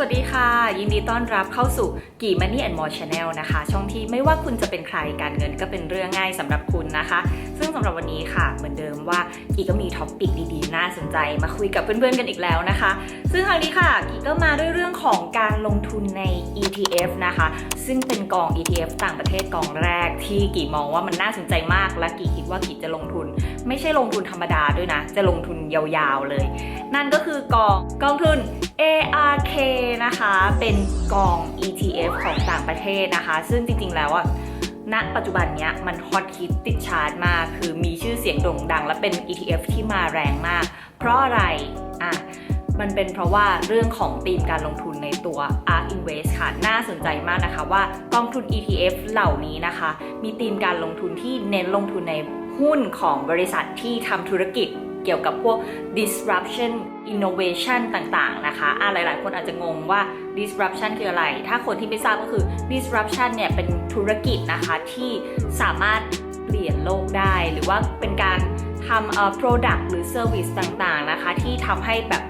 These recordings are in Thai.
สวัสดีค่ะ ยินดีต้อนรับเข้าสู่กี่ Money and More Channel นะคะ ช่องที่ไม่ว่าคุณจะเป็นใครการเงินก็เป็นเรื่องง่ายสำหรับคุณนะคะ ซึ่งสำหรับวันนี้ค่ะ เหมือนเดิมว่ากีก็มีท็อปปิกดีๆ น่าสนใจมาคุยกับเพื่อนๆกันอีกแล้วนะคะ ซึ่งครั้งนี้ค่ะกีก็มาด้วยเรื่องของการลงทุนใน ETF นะคะ ซึ่งเป็นกอง ETF ต่างประเทศกองแรก ที่กีมองว่ามันน่าสนใจมาก และกีคิดว่ากีจะลงทุน ไม่ใช่ลงทุนธรรมดาด้วยนะ จะลงทุนยาวๆเลย นั่นก็คือกองกองทุน ARK นะคะ เป็นกอง ETF ของต่างประเทศนะคะ ซึ่งจริงๆแล้วอะ ณปัจจุบันเนี้ยมันฮอตฮิตติดชาร์ตมาก คือมีชื่อเสียงโด่งดัง และเป็น ETF ที่มาแรงมาก เพราะอะไร อะ มันเป็นเพราะว่าเรื่องของธีมการลงทุนในตัว ARK Invest ค่ะ น่าสนใจมากนะคะว่ากองทุน ETF เหล่านี้นะคะ มีธีมการลงทุนที่เน้นลงทุนในหุ้นของบริษัทที่ทำธุรกิจ เกี่ยวกับพวก disruption innovation ต่างๆ นะคะอะหลาย ๆ คนอาจจะงงว่า disruption คืออะไร ถ้าคนที่ไม่ทราบก็คือ disruption เนี่ยเป็นธุรกิจนะคะที่สามารถเปลี่ยนโลกได้ หรือว่าเป็นการทำเอ่อ product หรือ service ต่างๆ นะคะ ที่ทำให้แบบ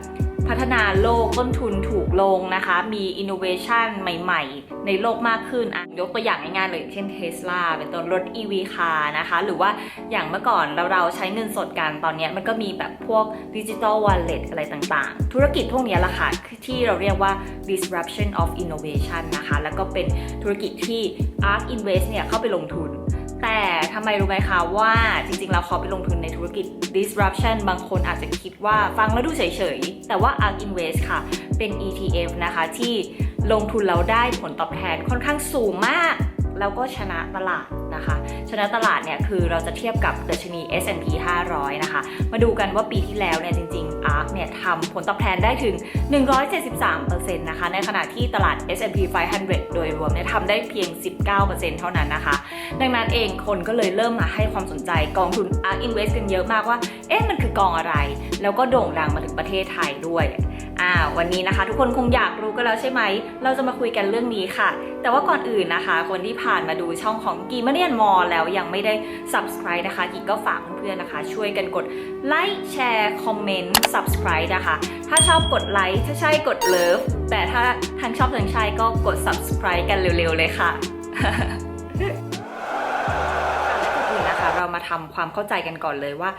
พัฒนาโลกต้นทุนถูกลงนะคะ มี innovation ใหม่ ๆ ในโลกมากขึ้นอะยกตัวอย่างง่ายๆเลยเช่นเทสลาเป็นต้นรถ e ีวีคานะคะ หรือว่าอย่างเมื่อก่อนเราเราใช้เงินสดกันตอนนี้มันก็มีแบบพวกดิจิตอลวอลเล็ตอะไรต่างๆ ธุรกิจพวกนี้ละค่ะที่เราเรียกว่า disruption of innovation นะคะ แล้วก็เป็นธุรกิจที่ ARK Invest เนี่ยเข้าไปลงทุน แต่ทำไมรู้ไหมคะว่าจริงๆเราเขาไปลงทุนในธุรกิจ disruption บางคนอาจจะคิดว่าฟังแล้วดูเฉยๆ แต่ว่า ARK Invest ค่ะ เป็น ETF นะคะที่ลงทุนแล้วได้ผลตอบแทนค่อนข้างสูงมาก แล้วก็ชนะตลาดนะคะ ชนะตลาดเนี่ยคือเราจะเทียบกับดัชนี S&P 500 นะคะ มาดูกันว่าปีที่แล้วเนี่ยจริงๆ ARK เนี่ยทำผลตอบแทนได้ถึง 173%นะคะ ในขณะที่ตลาด S&P 500 โดยรวมเนี่ยทำได้เพียง 19%เท่านั้นนะคะ ดังนั้นเองคนก็เลยเริ่มมาให้ความสนใจกองทุน ARK Invest กันเยอะมากว่า เอ๊ะมันคือกองอะไร แล้วก็โด่งดังมาถึงประเทศไทยด้วยอ่าวันนี้นะคะ ทุกคนคงอยากรู้กันแล้วใช่ไหม เราจะมาคุยกันเรื่องนี้ค่ะ แต่ว่าก่อนอื่นนะคะ คนที่ผ่านมาดูช่องของกีมาเนียนมอแล้วยังไม่ได้ subscribe นะคะกีก็ฝากเพื่อนๆนะคะ ช่วยกันกดไลค์แชร์คอมเมนต์ subscribe นะคะ ถ้าชอบกดไลค์ถ้าใช่กดเลิฟแต่ถ้าทั้งชอบทั้งใช่ก็กด subscribe กันเร็วๆเลยค่ะอื่นนะคะเรามาทำความเข้าใจกันก่อนเลยว่า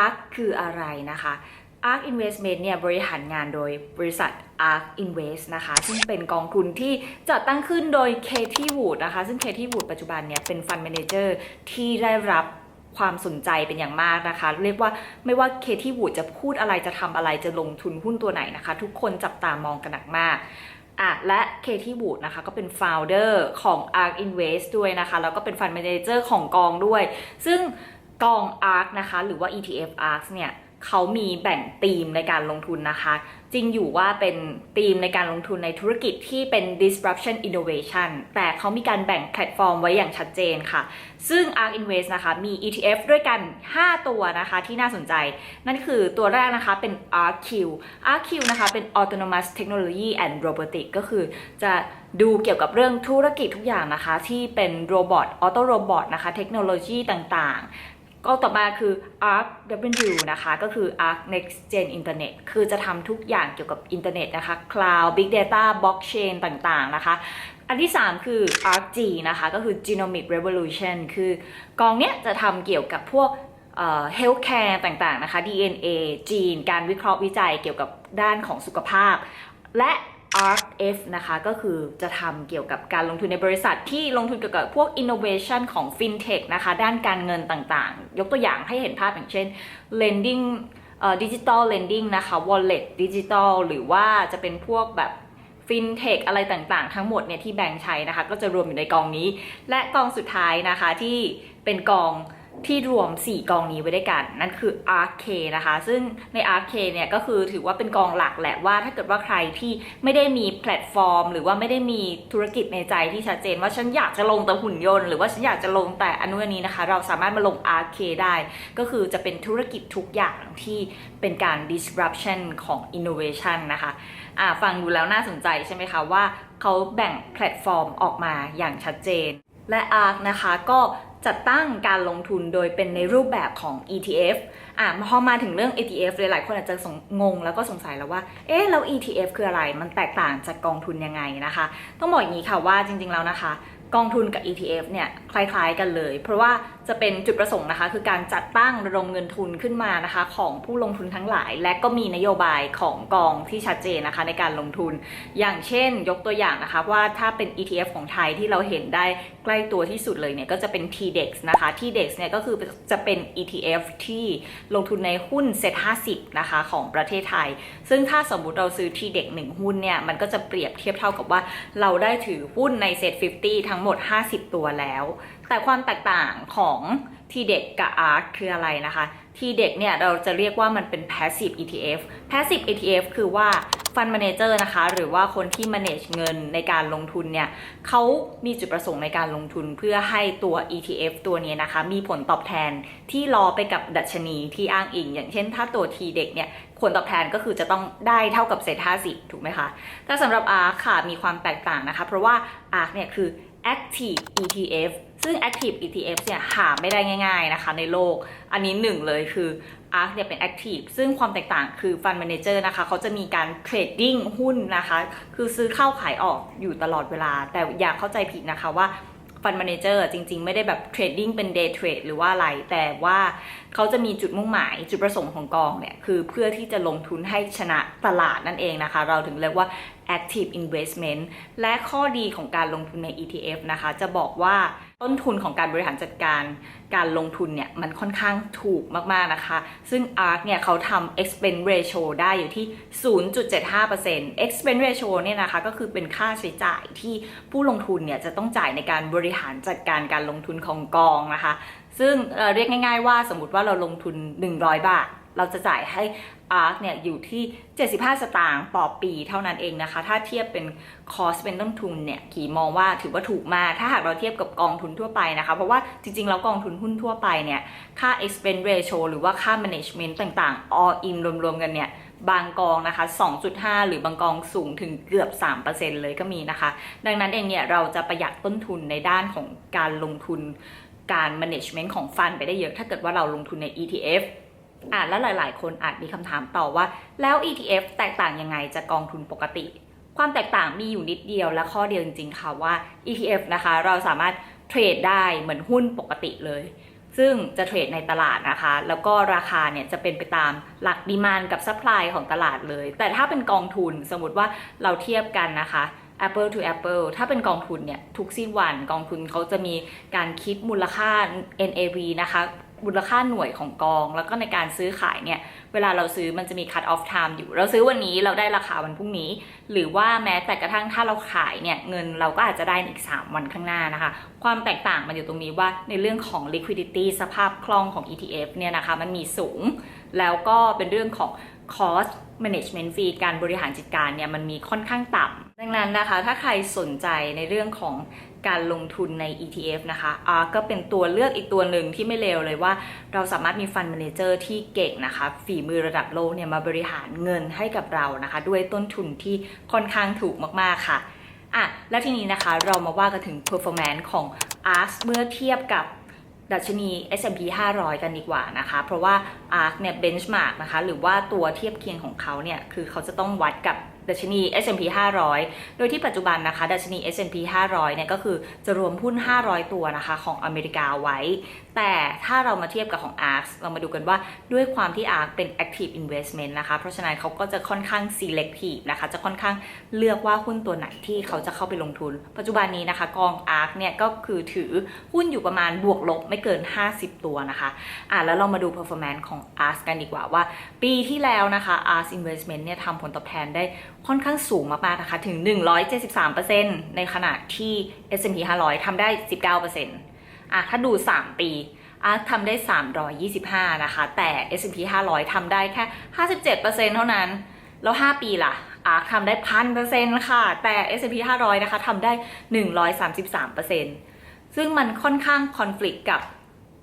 ARK คืออะไรนะคะ ARK Investment เนี่ยบริหารงานโดยบริษัท ARK Invest นะคะ ซึ่งเป็นกองทุนที่จัดตั้งขึ้นโดย Katie Wood นะคะ ซึ่ง Katie Wood ปัจจุบันเนี่ยเป็น Fund Manager ที่ได้รับความสนใจเป็นอย่างมากนะคะ เรียกว่าไม่ว่า Katie Wood จะพูดอะไรจะทำอะไรจะลงทุนหุ้นตัวไหนนะคะ ทุกคนจับตามองกันหนักมากอะและ Katie Wood นะคะก็เป็น founder ของ ARK Invest ด้วยนะคะ แล้วก็เป็น Fund Manager ของกองด้วย ซึ่งกอง ARK นะคะ หรือว่า ETF ARK เนี่ย เขามีแบ่งธีมในการลงทุนนะคะ จริงอยู่ว่าเป็นธีมในการลงทุนในธุรกิจที่เป็น disruption innovation แต่เขามีการแบ่งแพลตฟอร์มไว้อย่างชัดเจนค่ะ ซึ่ง ARK Invest นะคะมี ETF ด้วยกัน 5 ตัวนะคะที่น่าสนใจ นั่นคือตัวแรกนะคะเป็น ARQ ARQ นะคะเป็น Autonomous Technology and Robotics ก็คือจะดูเกี่ยวกับเรื่องธุรกิจทุกอย่างนะคะ ที่เป็นโรบอทออโตโรบอทนะคะ เทคโนโลยีต่างๆ ก็ต่อมาคือ ARKW นะคะ ก็คือ ARK Next Gen Internet คือจะทำทุกอย่างเกี่ยวกับอินเทอร์เน็ตนะคะ Cloud Big Data Blockchain ต่างๆนะคะ อันที่ 3 คือ ARKG นะคะ ก็คือ Genomic Revolution คือกองเนี้ยจะทำเกี่ยวกับพวกเอ่อ healthcare ต่างๆนะคะ DNA จีน การวิเคราะห์วิจัยเกี่ยวกับด้านของสุขภาพ และ ARKF นะคะก็คือจะทำเกี่ยวกับการลงทุนในบริษัทที่ลงทุนเกี่ยวกับพวก innovation ของ fintech นะคะด้านการเงินต่างๆ ยกตัวอย่างให้เห็นภาพอย่างเช่น lending เอ่อ digital lending นะคะ wallet digital หรือว่าจะเป็นพวกแบบ fintech อะไรต่างๆ ทั้งหมดเนี่ยที่แบงค์ใช้นะคะ ก็จะรวมอยู่ในกองนี้ และกองสุดท้ายนะคะที่เป็นกอง ที่รวม 4 กองนี้ไว้ด้วยกัน นั่นคือ ARK นะคะ ซึ่งใน ARK เนี่ยก็คือถือว่าเป็นกองหลักแหละว่าถ้าเกิดว่าใครที่ไม่ได้มีแพลตฟอร์ม หรือว่าไม่ได้มีธุรกิจในใจที่ชัดเจน ว่าฉันอยากจะลงแต่หุ่นยนต์ หรือว่าฉันอยากจะลงแต่อนุอันนี้นะคะ เราสามารถมาลง ARK ได้ ก็คือจะเป็นธุรกิจทุกอย่างที่เป็นการ disruption ของ innovation นะคะอ่าฟังดูแล้วน่าสนใจใช่ไหมคะว่าเขาแบ่งแพลตฟอร์มออกมาอย่างชัดเจนและ ARK นะคะก็ จัดตั้งการลงทุนโดยเป็นในรูปแบบของ ETF อะพอมาถึงเรื่อง ETF เลยหลายคนอาจจะงงงแล้วก็สงสัยแล้วว่า เอ๊ะแล้ว ETF คืออะไร มันแตกต่างจากกองทุนยังไงนะคะ ต้องบอกอย่างนี้ค่ะว่าจริงๆแล้วนะคะ กองทุนกับ ETF เนี่ยคล้ายๆกันเลย เพราะว่า จะเป็นจุดประสงค์นะคะ คือการจัดตั้งระดมเงินทุนขึ้นมานะคะ ของผู้ลงทุนทั้งหลาย และก็มีนโยบายของกองที่ชัดเจนนะคะ ในการลงทุน อย่างเช่น ยกตัวอย่างนะคะว่าถ้าเป็น ETF ของไทยที่เราเห็นได้ใกล้ตัวที่สุดเลยเนี่ยก็จะเป็น TDEX นะคะ TDEX เนี่ยก็คือจะเป็น ETF ที่ลงทุนในหุ้นเซ็ต50 นะคะของประเทศไทย ซึ่งถ้าสมมุติเราซื้อ TDEX 1 หุ้นเนี่ยมันก็จะเปรียบเทียบเท่ากับว่าเราได้ถือหุ้นในเซ็ต50 ทั้งหมด 50 ตัวแล้ว แต่ความแตกต่างของ TDEX กับ ARK คืออะไรนะคะ TDEX เนี่ยเราจะเรียกว่ามันเป็น passive ETF passive ETF คือว่า Fund Manager นะคะ หรือว่าคนที่ manage เงินในการลงทุนเนี่ยเขามีจุดประสงค์ในการลงทุนเพื่อให้ตัว ETF ตัวนี้นะคะ มีผลตอบแทนที่รอไปกับดัชนีที่อ้างอิง อย่างเช่น ถ้าตัว TDEX เนี่ยผลตอบแทนก็คือจะต้องได้เท่ากับเซ็ต50 ถูกไหมคะแต่สำหรับ ARK ค่ะมีความแตกต่างนะคะ เพราะว่า ARK เนี่ยคือ active ETF ซึ่ง active ETF เนี่ยหาไม่ได้ง่ายๆนะคะในโลก อันนี้หนึ่งเลยคือ ARK เนี่ยเป็น active ซึ่งความแตกต่างคือ fund manager นะคะเขาจะมีการ trading หุ้นนะคะ คือซื้อเข้าขายออกอยู่ตลอดเวลา แต่อย่าเข้าใจผิดนะคะว่าฟัน d ม a นเจอร์จริงๆ ไม่ได้แบบเทรดดิ้งเป็นเดย์เทรดหรือว่าอะไร แต่ว่าเขาจะมีจุดมุ่งหมายจุดประสงค์ของกองเนี่ย คือเพื่อที่จะลงทุนให้ชนะตลาดนั่นเองนะคะ เราถึงเรียกว่า active investment และข้อดีของการลงทุนใน ETF นะคะ จะบอกว่า ต้นทุนของการบริหารจัดการการลงทุนเนี่ยมันค่อนข้างถูกมาก ๆ นะคะ ซึ่ง ARK เนี่ยเขาทำ expense ratio ได้อยู่ที่ 0.75% expense ratio เนี่ยนะคะก็คือเป็นค่าใช้จ่ายที่ผู้ลงทุนเนี่ยจะต้องจ่ายในการบริหารจัดการการลงทุนของกองนะคะ ซึ่งเเรียกง่าย ๆ ว่าสมมติว่าเราลงทุน 100 บาท เราจะจ่ายให้ ARK เนี่ยอยู่ที่ 75 สตางค์ต่อปีเท่านั้นเองนะคะ ถ้าเทียบเป็นคอสเป็นต้นทุนเนี่ยขี่มองว่าถือว่าถูกมาก ถ้าหากเราเทียบกับกองทุนทั่วไปนะคะ เพราะว่าจริงๆ แล้วกองทุนหุ้นทั่วไปเนี่ยค่า expense ratio หรือว่าค่า management ต่างๆ all in รวมๆ กันเนี่ยบางกองนะคะ 2.5 หรือบางกองสูงถึงเกือบ 3%เลยก็มีนะคะ ดังนั้นเองเนี่ยเราจะประหยัดต้นทุนในด้านของการลงทุนการ management ของฟันไปได้เยอะ ถ้าเกิดว่าเราลงทุนใน ETF อะแล้วหลาย ๆ คนอาจมีคำถามต่อว่า แล้ว ETF แตกต่างยังไงจากกองทุนปกติ ความแตกต่างมีอยู่นิดเดียวและข้อเดียวจริง ๆ ค่ะว่า ETF นะคะ เราสามารถเทรดได้เหมือนหุ้นปกติเลย ซึ่งจะเทรดในตลาดนะคะ แล้วก็ราคาเนี่ยจะเป็นไปตามหลักดีมานกับซัพพลายของตลาดเลย แต่ถ้าเป็นกองทุนสมมติว่าเราเทียบกันนะคะ Apple to Apple ถ้าเป็นกองทุนเนี่ยทุกสิ้นวันกองทุนเขาจะมีการคิดมูลค่า NAV นะคะ มูลค่าหน่วยของกอง แล้วก็ในการซื้อขายเนี่ยเวลาเราซื้อมันจะมี cut off time อยู่ เราซื้อวันนี้เราได้ราคาวันพรุ่งนี้ หรือว่าแม้แต่กระทั่งถ้าเราขายเนี่ยเงินเราก็อาจจะได้อีก 3 วันข้างหน้านะคะ ความแตกต่างมันอยู่ตรงนี้ว่าในเรื่องของ liquidity สภาพคล่องของ ETF เนี่ยนะคะมันมีสูง แล้วก็เป็นเรื่องของ cost management fee การบริหารจัดการเนี่ยมันมีค่อนข้างต่ำดังนั้นนะคะ ถ้าใครสนใจในเรื่องของ การลงทุนใน ETF นะคะอ่าก็เป็นตัวเลือกอีกตัวหนึ่งที่ไม่เลวเลยว่า เราสามารถมีฟัน d มนเจอร์ที่เก่งนะคะ ฝีมือระดับโลกเนี่ยมาบริหารเงินให้กับเรานะคะ ด้วยต้นทุนที่ค่อนข้างถูกมาก ๆ ค่ะอะแล้วทีนี้นะคะเรามาว่ากันถึง performance ของ ARK เมื่อเทียบกับดัชนี S&P 500 กันดีกว่านะคะ เพราะว่า ARK เนี่ย benchmark นะคะ หรือว่าตัวเทียบเคียงของเขาเนี่ย คือเขาจะต้องวัดกับ ดัชนี S&P 500 โดยที่ปัจจุบันนะคะดัชนี S&P 500 เนี่ยก็คือจะรวมหุ้น 500 ตัวนะคะของอเมริกาไว้ แต่ถ้าเรามาเทียบกับของ ARK เรามาดูกันว่าด้วยความที่ ARK เป็น active investment นะคะ เพราะฉะนั้นเขาก็จะค่อนข้าง selective นะคะ จะค่อนข้างเลือกว่าหุ้นตัวไหนที่เขาจะเข้าไปลงทุน ปัจจุบันนี้นะคะกอง ARK เนี่ยก็คือถือหุ้นอยู่ประมาณบวกลบไม่เกิน 50 ตัวนะคะอะแล้วเรามาดู performance ของ ARK กันดีกว่าว่า ปีที่แล้วนะคะ ARK investment เนี่ยทำผลตอบแทนได้ค่อนข้างสูงมากๆนะคะ ถึง 173%ในขณะที่ S&P 500ทำได้ 19%อะถ้าดู 3 ปีอาร์คทำได้ 325 นะคะ แต่ S&P 500ทำได้แค่ 57%เท่านั้น แล้ว 5 ปีล่ะ อาร์คทำได้1,000%ค่ะ แต่ S&P 500 นะคะทำได้ 133%ซึ่งมันค่อนข้างคอน FLICT กับ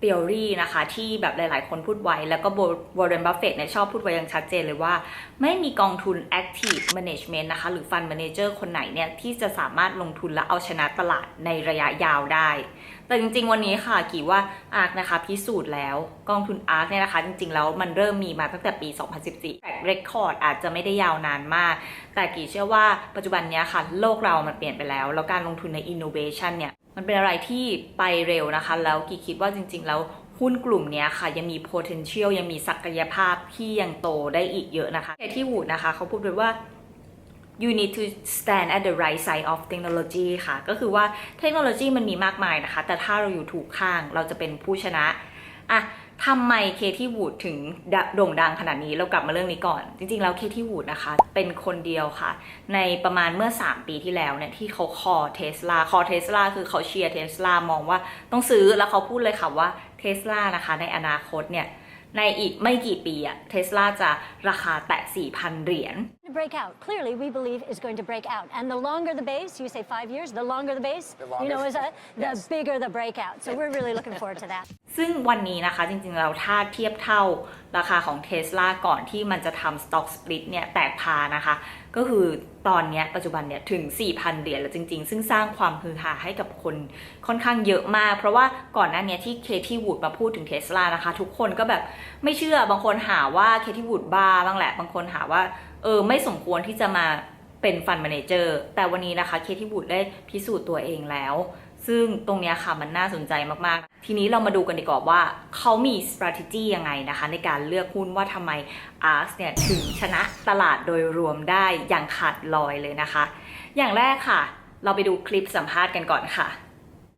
theory นะคะที่แบบหลาย ๆ คนพูดไว้แล้วก็วอร์เรนบัฟเฟตเนี่ยชอบพูดไว้อย่างชัดเจนเลยว่า ไม่มีกองทุน active management นะคะ หรือ fund manager คนไหนเนี่ย ที่จะสามารถลงทุนและเอาชนะตลาดในระยะยาวได้ แต่จริง ๆ วันนี้ค่ะกี่ว่า ARK นะคะ พิสูจน์แล้วกองทุน ARK เนี่ยนะคะ จริง ๆ แล้วมันเริ่มมีมาตั้งแต่ปี 2014 track record อาจจะไม่ได้ยาวนานมาก แต่กี่เชื่อว่าปัจจุบันนี้ค่ะโลกเรามันเปลี่ยนไปแล้ว แล้วการลงทุนใน innovation เนี่ย มันเป็นอะไรที่ไปเร็วนะคะ แล้วกีคิดว่าจริง ๆ แล้วหุ้นกลุ่มนี้ค่ะ ยังมี potential ยังมีศักยภาพที่ยังโตได้อีกเยอะนะคะที่วูดนะคะเขาพูดไว้ว่า you need to stand at the right side of technology ค่ะ ก็คือว่าเทคโนโลยีมันมีมากมายนะคะ แต่ถ้าเราอยู่ถูกข้างเราจะเป็นผู้ชนะ อะ ทำไมเคที่วูดถึงโด่งดังขนาดนี้เรากลับมาเรื่องนี้ก่อน จริงๆ แล้วเคที่วูดนะคะ เป็นคนเดียวค่ะ ในประมาณเมื่อ 3 ปีที่แล้วเนี่ย ที่เขาคอเทสลาคอเทสลาคือเขาเชียร์เทสลามองว่าต้องซื้อแล้วเขาพูดเลยค่ะว่าเทสลานะคะ ในอนาคตเนี่ย ในอีกไม่กี่ปีอะเทสลาจะราคาแตะ 4,000 เหรียญ to break out. Clearly, we believe is going to break out. And the longer the base, you say five years, the longer the base, The you know, is longest, a, the yes. bigger the breakout. So we're really looking forward to that. ซึ่งวันนี้นะคะจริงๆเราถ้าเทียบเท่าราคาของเท s l a ก่อนที่มันจะทำ Stock Split เนี่ยแตกพานะคะ ก็คือตอนนี้ปัจจุบันเนี่ยถึง 4,000 เหรียญแล้วจริงๆ ซึ่งสร้างความฮือฮาให้กับคนค่อนข้างเยอะมาก เพราะว่าก่อนหน้านี้ที่เคที่วูดมาพูดถึงเทสลานะคะ ทุกคนก็แบบไม่เชื่อบางคนหาว่าเคที่วูดบ้าบ้างแหละ บางคนหาว่าเออไม่สมควรที่จะมาเป็นฟันแมเนเจอร์แต่วันนี้นะคะเคที่วูดได้พิสูจน์ตัวเองแล้ว ซึ่งตรงนี้ค่ะมันน่าสนใจมากๆ ทีนี้เรามาดูกันดีกว่าว่าเขามี strategy ยังไงนะคะ ในการเลือกหุ้นว่าทำไม ARS เนี่ยถึงชนะตลาดโดยรวมได้อย่างขาดลอยเลยนะคะ อย่างแรกค่ะ เราไปดูคลิปสัมภาษณ์กันก่อนค่ะ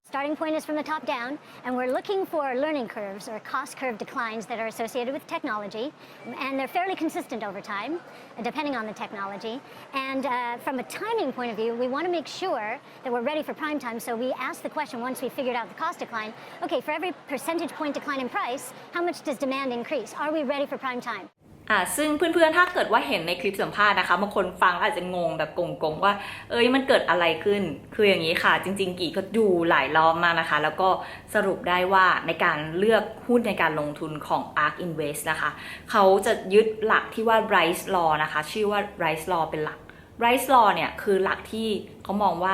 Starting point is from the top down, and we're looking for learning curves or cost curve declines that are associated with technology, and they're fairly consistent over time, uh, depending on the technology. And uh, from a timing point of view, we want to make sure that we're ready for prime time. So we ask the question once we figured out the cost decline okay, for every percentage point decline in price, how much does demand increase? Are we ready for prime time? อ่าซึ่งเพื่อนๆ ถ้าเกิดว่าเห็นในคลิปสัมภาษณ์นะคะบางคนฟังอาจจะงงแบบกงๆว่า เอ้ยมันเกิดอะไรขึ้น คืออย่างนี้ค่ะ จริง ๆ กี่ก็ดูหลายรอบมากนะคะ แล้วก็สรุปได้ว่าในการเลือกหุ้นในการลงทุนของ ARK Invest นะคะ เขาจะยึดหลักที่ว่า Rice Law นะคะ ชื่อว่า Rice Law เป็นหลัก Rice Law เนี่ยคือหลักที่เขามองว่า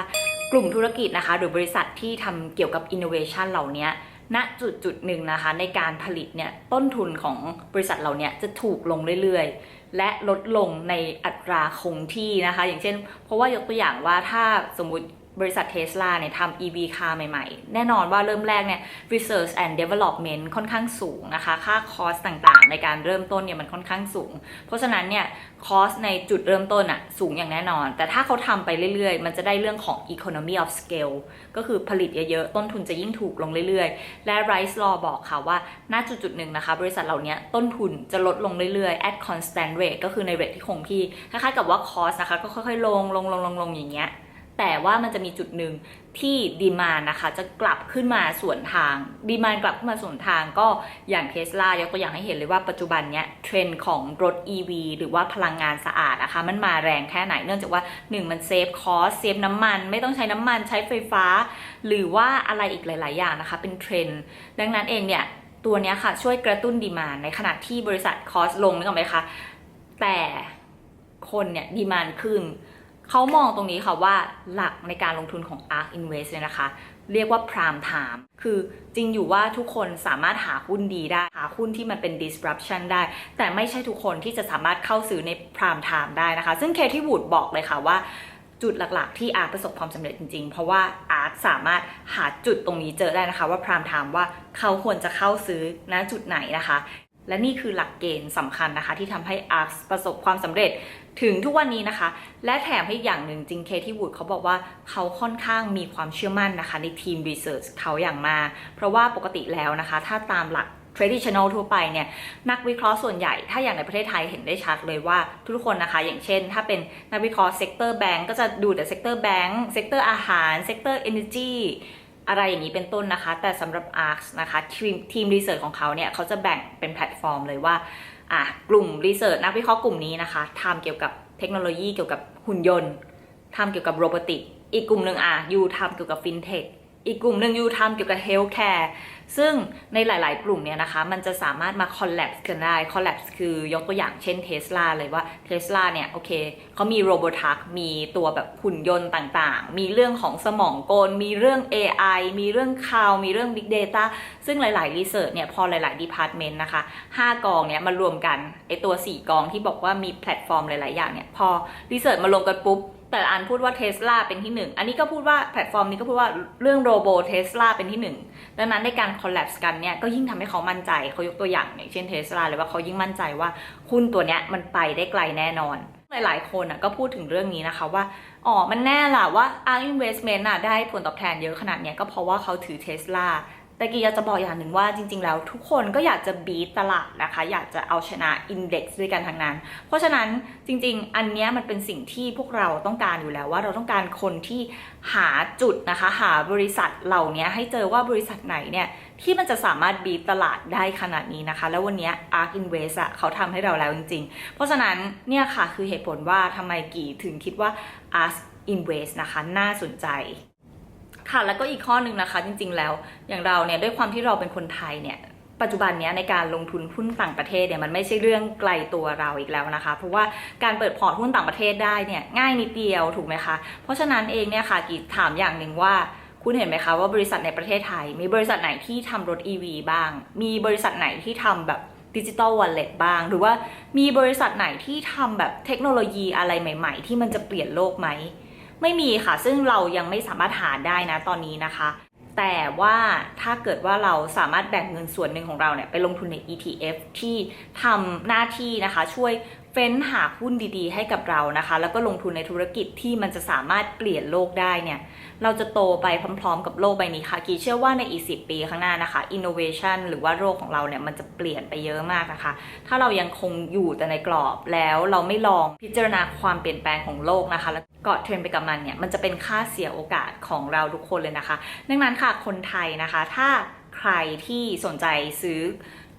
กลุ่มธุรกิจนะคะ หรือบริษัทที่ทำเกี่ยวกับ innovation เหล่านี้ ณจุดจุดหนึ่งนะคะ ในการผลิตเนี่ยต้นทุนของบริษัทเราเนี่ยจะถูกลงเรื่อยๆ และลดลงในอัตราคงที่นะคะ อย่างเช่น เพราะว่ายกตัวอย่างว่าถ้าสมมติ บริษัทเทสลาเนี่ยทำ EV car ใหม่ๆ แน่นอนว่าเริ่มแรกเนี่ย research and development ค่อนข้างสูงนะคะ ค่าคอสต่างๆ ในการเริ่มต้นเนี่ยมันค่อนข้างสูง เพราะฉะนั้นเนี่ยคอสในจุดเริ่มต้นอะสูงอย่างแน่นอน แต่ถ้าเขาทำไปเรื่อยๆ มันจะได้เรื่องของ economy of scale ก็คือผลิตเยอะๆ ต้นทุนจะยิ่งถูกลงเรื่อยๆ และ Rice Law บอกค่ะว่าณจุดจุดหนึ่งนะคะ บริษัทเหล่านี้ต้นทุนจะลดลงเรื่อยๆ at constant rate ก็คือใน rate ที่คงที่คล้ายๆกับว่า cost นะคะก็ค่อยๆลงลงลงลงลงอย่างเงี้ย แต่ว่ามันจะมีจุดหนึ่งที่ดีมานนะคะ จะกลับขึ้นมาส่วนทางดีมานกลับขึ้นมาส่วนทางก็อย่างเทสลายกตัวอย่างให้เห็นเลยว่าปัจจุบันเนี้ยเทรนด์ของรถ EV หรือว่าพลังงานสะอาดนะคะ มันมาแรงแค่ไหนเนื่องจากว่า 1 มันเซฟคอสเซฟน้ำมัน ไม่ต้องใช้น้ำมันใช้ไฟฟ้า หรือว่าอะไรอีกหลาย ๆ อย่างนะคะ เป็นเทรนด์ดังนั้นเองเนี่ยตัวนี้ค่ะช่วยกระตุ้นดีมานในขณะที่บริษัทคอสลงนึกออกไหมคะแต่คนเนี่ยดีมานขึ้น เขามองตรงนี้ค่ะว่าหลักในการลงทุนของ ARK Invest เนี่ยนะคะ เรียกว่า prime time คือจริงอยู่ว่าทุกคนสามารถหาหุ้นดีได้ หาหุ้นที่มันเป็น disruption ได้ แต่ไม่ใช่ทุกคนที่จะสามารถเข้าซื้อใน prime time ได้นะคะ ซึ่งเคที่วูดบอกเลยค่ะว่าจุดหลักๆ ที่อาร์ประสบความสำเร็จจริงๆ เพราะว่าอาร์สามารถหาจุดตรงนี้เจอได้นะคะ ว่าพรามไทม์ว่าเขาควรจะเข้าซื้อณจุดไหนนะคะ และนี่คือหลักเกณฑ์สำคัญนะคะ ที่ทำให้อาร์ประสบความสำเร็จถึงทุกวันนี้นะคะ และแถมให้อีกอย่างหนึ่งจริงเคที่วูดเขาบอกว่าเขาค่อนข้างมีความเชื่อมั่นนะคะ ในทีมรีเสิร์ชเขาอย่างมาก เพราะว่าปกติแล้วนะคะ ถ้าตามหลัก traditional ทั่วไปเนี่ยนักวิเคราะห์ส่วนใหญ่ถ้าอย่างในประเทศไทยเห็นได้ชัดเลยว่าทุกคนนะคะ อย่างเช่น ถ้าเป็นนักวิเคราะห์เซกเตอร์แบงก์ก็จะดูแต่เซกเตอร์แบงก์เซกเตอร์อาหารเซกเตอร์เอเนจี อะไรอย่างนี้เป็นต้นนะคะ แต่สำหรับ ARK นะคะทีมทีมรีเสิร์ชของเขาเนี่ยเขาจะแบ่งเป็นแพลตฟอร์มเลยว่าอะกลุ่มรีเสิร์ชนักวิเคราะห์กลุ่มนี้นะคะทำเกี่ยวกับเทคโนโลยีเกี่ยวกับหุ่นยนต์ทำเกี่ยวกับโรบอติก อีกกลุ่มหนึ่งอะยูทำเกี่ยวกับฟินเทคอีกกลุ่มหนึ่งยูทำเกี่ยวกับเฮลท์แคร์ ซึ่งในหลาย ๆ กลุ่มเนี่ยนะคะ มันจะสามารถมา collapse กันได้ collapse คือยกตัวอย่างเช่น Tesla เลยว่า Tesla เนี่ย โอเคเขามีโรบอทักมีตัวแบบหุ่นยนต์ต่างๆ มีเรื่องของสมองกล มีเรื่อง AI มีเรื่อง cloud มีเรื่อง big data ซึ่งหลายๆ research เนี่ย พอหลายๆ department นะคะ 5 กองเนี่ยมารวมกันไอตัว 4 กองที่บอกว่ามีแพลตฟอร์มหลาย ๆ อย่างเนี่ย พอ research มารวมกันปุ๊บ แต่ละอันพูดว่าเทสลาเป็นที่หนึ่งอันนี้ก็พูดว่าแพลตฟอร์มนี้ก็พูดว่าเรื่องโรโบเทสลาเป็นที่หนึ่งดังนั้นในการ collapse กันเนี่ยก็ยิ่งทำให้เขามั่นใจเขายกตัวอย่างอย่างเช่นเทสลาเลยว่าเขายิ่งมั่นใจว่าหุ้นตัวเนี้ยมันไปได้ไกลแน่นอน หลาย ๆ คนอะก็พูดถึงเรื่องนี้นะคะว่าอ๋อมันแน่ล่ะว่า ARK Investment อะได้ผลตอบแทนเยอะขนาดเนี้ยก็เพราะว่าเขาถือเทสลา แต่กีอยากจะบอกอย่างหนึ่งว่าจริง ๆ แล้วทุกคนก็อยากจะบีตตลาดนะคะ อยากจะเอาชนะอินเด็กซ์ด้วยกันทั้งนั้น เพราะฉะนั้นจริง ๆ อันนี้มันเป็นสิ่งที่พวกเราต้องการอยู่แล้วว่าเราต้องการคนที่หาจุดนะคะ หาบริษัทเหล่านี้ให้เจอว่าบริษัทไหนเนี่ยที่มันจะสามารถบีตตลาดได้ขนาดนี้นะคะ แล้ววันนี้ ARK Invest อะเขาทำให้เราแล้วจริง ๆ เพราะฉะนั้นเนี่ยค่ะคือเหตุผลว่าทำไมกี่ถึงคิดว่า ARK Invest นะคะ น่าสนใจ ค่ะแล้วก็อีกข้อหนึ่งนะคะ จริง ๆ แล้ว อย่างเราเนี่ยด้วยความที่เราเป็นคนไทยเนี่ยปัจจุบันนี้ในการลงทุนหุ้นต่างประเทศเนี่ยมันไม่ใช่เรื่องไกลตัวเราอีกแล้วนะคะ เพราะว่าการเปิดพอร์ตหุ้นต่างประเทศได้เนี่ยง่ายนิดเดียวถูกไหมคะเพราะฉะนั้นเองเนี่ยค่ะกีถามอย่างหนึ่งว่าคุณเห็นไหมคะว่าบริษัทในประเทศไทย มีบริษัทไหนที่ทำรถ EV บ้าง มีบริษัทไหนที่ทำแบบดิจิ t a ลวอลเล็ตบ้าง หรือว่ามีบริษัทไหนที่ทำแบบเทคโนโลยีอะไรใหม่ ๆ ที่มันจะเปลี่ยนโลกไหม ไม่มีค่ะ ซึ่งเรายังไม่สามารถหาได้นะตอนนี้นะคะ แต่ว่าถ้าเกิดว่าเราสามารถแบ่งเงินส่วนหนึ่งของเราเนี่ยไปลงทุนใน ETF ที่ทำหน้าที่นะคะ ช่วย เฟ้นหาหุ้นดีๆ ให้กับเรานะคะ แล้วก็ลงทุนในธุรกิจที่มันจะสามารถเปลี่ยนโลกได้เนี่ย เราจะโตไปพร้อมๆ กับโลกใบนี้ค่ะ กีเชื่อว่าในอีก10ปีข้างหน้านะคะ innovation หรือว่าโลกของเราเนี่ยมันจะเปลี่ยนไปเยอะมากนะคะ ถ้าเรายังคงอยู่แต่ในกรอบแล้วเราไม่ลองพิจารณาความเปลี่ยนแปลงของโลกนะคะ แล้วเกาะเทรนไปกับมันเนี่ย มันจะเป็นค่าเสียโอกาสของเราทุกคนเลยนะคะ ดังนั้นค่ะ คนไทยนะคะ ถ้าใครที่สนใจซื้อ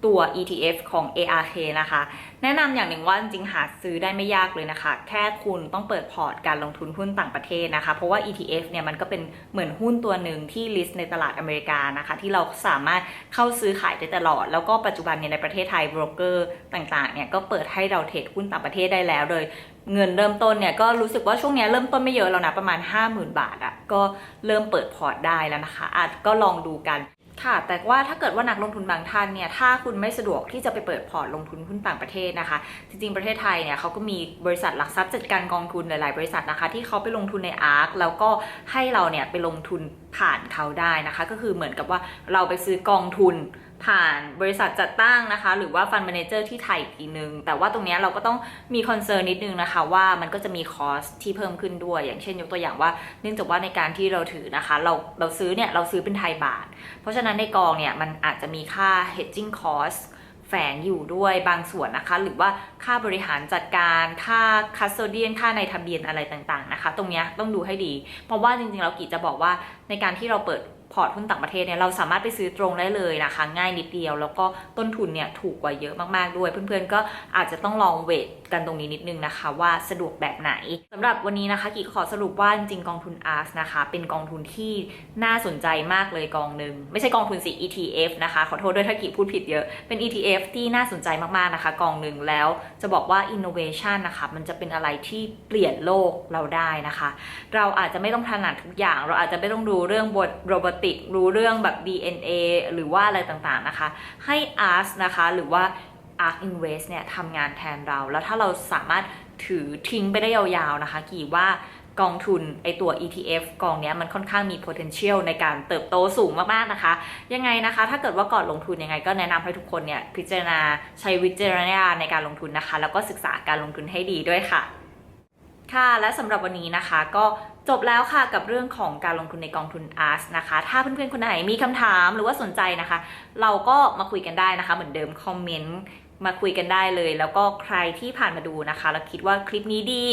ตัว ETF ของ ARK นะคะ แนะนำอย่างหนึ่งว่าจริงๆหาซื้อได้ไม่ยากเลยนะคะ แค่คุณต้องเปิดพอร์ตการลงทุนหุ้นต่างประเทศนะคะ เพราะว่า ETF เนี่ยมันก็เป็นเหมือนหุ้นตัวหนึ่งที่ list ในตลาดอเมริกานะคะ ที่เราสามารถเข้าซื้อขายได้ตลอด แล้วก็ปัจจุบันเนี่ยในประเทศไทยโบรกเกอร์ต่างๆเนี่ยก็เปิดให้เราเทรดหุ้นต่างประเทศได้แล้วโดยเงินเริ่มต้นเนี่ยก็รู้สึกว่าช่วงนี้เริ่มต้นไม่เยอะแล้วนะประมาณ 50,000 บาทอะ่ะก็เริ่มเปิดพอร์ตได้แล้วนะคะอาจก็ลองดูกัน ค่ะ แต่ว่าถ้าเกิดว่านักลงทุนบางท่านเนี่ย ถ้าคุณไม่สะดวกที่จะไปเปิดพอร์ตลงทุนหุ้นต่างประเทศนะคะ จริงๆ ประเทศไทยเนี่ยเขาก็มีบริษัทหลักทรัพย์จัดการกองทุนหลายๆ บริษัทนะคะ ที่เขาไปลงทุนในอาร์คแล้วก็ให้เราเนี่ยไปลงทุนผ่านเขาได้นะคะ ก็คือเหมือนกับว่าเราไปซื้อกองทุน ผ่านบริษัทจัดตั้งนะคะ หรือว่าฟัน d มนเจอร์ที่ไทยอีกทีนึง แต่ว่าตรงนี้เราก็ต้องมีคอนเซิร์นนิดนึงนะคะ ว่ามันก็จะมีคอสที่เพิ่มขึ้นด้วย อย่างเช่นยกตัวอย่างว่า เนื่องจากว่าในการที่เราถือนะคะ เราเราซื้อเนี่ย เราซื้อเป็นไทยบาท เพราะฉะนั้นในกองเนี่ย มันอาจจะมีค่า hedging cost แฝงอยู่ด้วยบางส่วนนะคะ หรือว่าค่าบริหารจัดการค่า custodian ค่าในทะเบียนอะไรต่างๆนะคะ ตรงนี้ต้องดูให้ดี เพราะว่าจริงๆเรากีจะบอกว่าในการที่เราเปิด พอร์ตหุ้นต่างประเทศเนี่ยเราสามารถไปซื้อตรงได้เลยนะคะ ง่ายนิดเดียว แล้วก็ต้นทุนเนี่ยถูกกว่าเยอะมากๆด้วย เพื่อนๆก็อาจจะต้องลองเวทกันตรงนี้นิดนึงนะคะ ว่าสะดวกแบบไหนสำหรับวันนี้นะคะกีขอสรุปว่าจริงกองทุน ARS นะคะ เป็นกองทุนที่น่าสนใจมากเลยกองหนึ่งไม่ใช่กองทุนสิ ETF นะคะ ขอโทษด้วยถ้ากีพูดผิดเยอะเป็น ETF ที่น่าสนใจมากๆนะคะ กองหนึ่งแล้วจะบอกว่า innovation นะคะมันจะเป็นอะไรที่เปลี่ยนโลกเราได้นะคะ เราอาจจะไม่ต้องถนัดทุกอย่าง เราอาจจะไม่ต้องดูเรื่องบทโรบอติกรู้เรื่องแบบ DNA หรือว่าอะไรต่างๆนะคะ ให้ ARS นะคะ หรือว่า ARK Invest เนี่ยทำงานแทนเรา แล้วถ้าเราสามารถถือทิ้งไปได้ยาวๆนะคะ กี่ว่ากองทุนไอตัว ETF กองเนี้ยมันค่อนข้างมี potential ในการเติบโตสูงมากๆนะคะ ยังไงนะคะ ถ้าเกิดว่าก่อนลงทุนยังไง ก็แนะนำให้ทุกคนเนี่ยพิจารณาใช้วิจารณญาณในการลงทุนนะคะ แล้วก็ศึกษาการลงทุนให้ดีด้วยค่ะ ค่ะและสำหรับวันนี้นะคะก็ จบแล้วค่ะกับเรื่องของการลงทุนในกองทุน ARS นะคะ ถ้าเพื่อนๆคนไหนมีคำถามหรือว่าสนใจนะคะ เราก็มาคุยกันได้นะคะ เหมือนเดิมคอมเมนต์มาคุยกันได้เลย แล้วก็ใครที่ผ่านมาดูนะคะ แล้วคิดว่าคลิปนี้ดี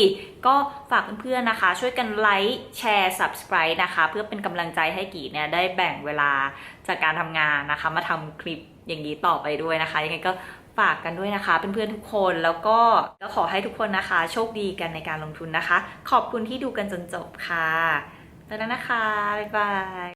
ก็ฝากเพื่อนๆนะคะ ช่วยกันไลค์แชร์ subscribe นะคะ เพื่อเป็นกำลังใจให้กีเนี่ยได้แบ่งเวลาจากการทำงานนะคะ มาทำคลิปอย่างนี้ต่อไปด้วยนะคะ ยังไงก็ ฝากกันด้วยนะคะเพื่อนๆทุกคนแล้วก็ก็ขอให้ทุกคนนะคะ โชคดีกันในการลงทุนนะคะ ขอบคุณที่ดูกันจนจบค่ะไปแล้วนะคะ บ๊ายบาย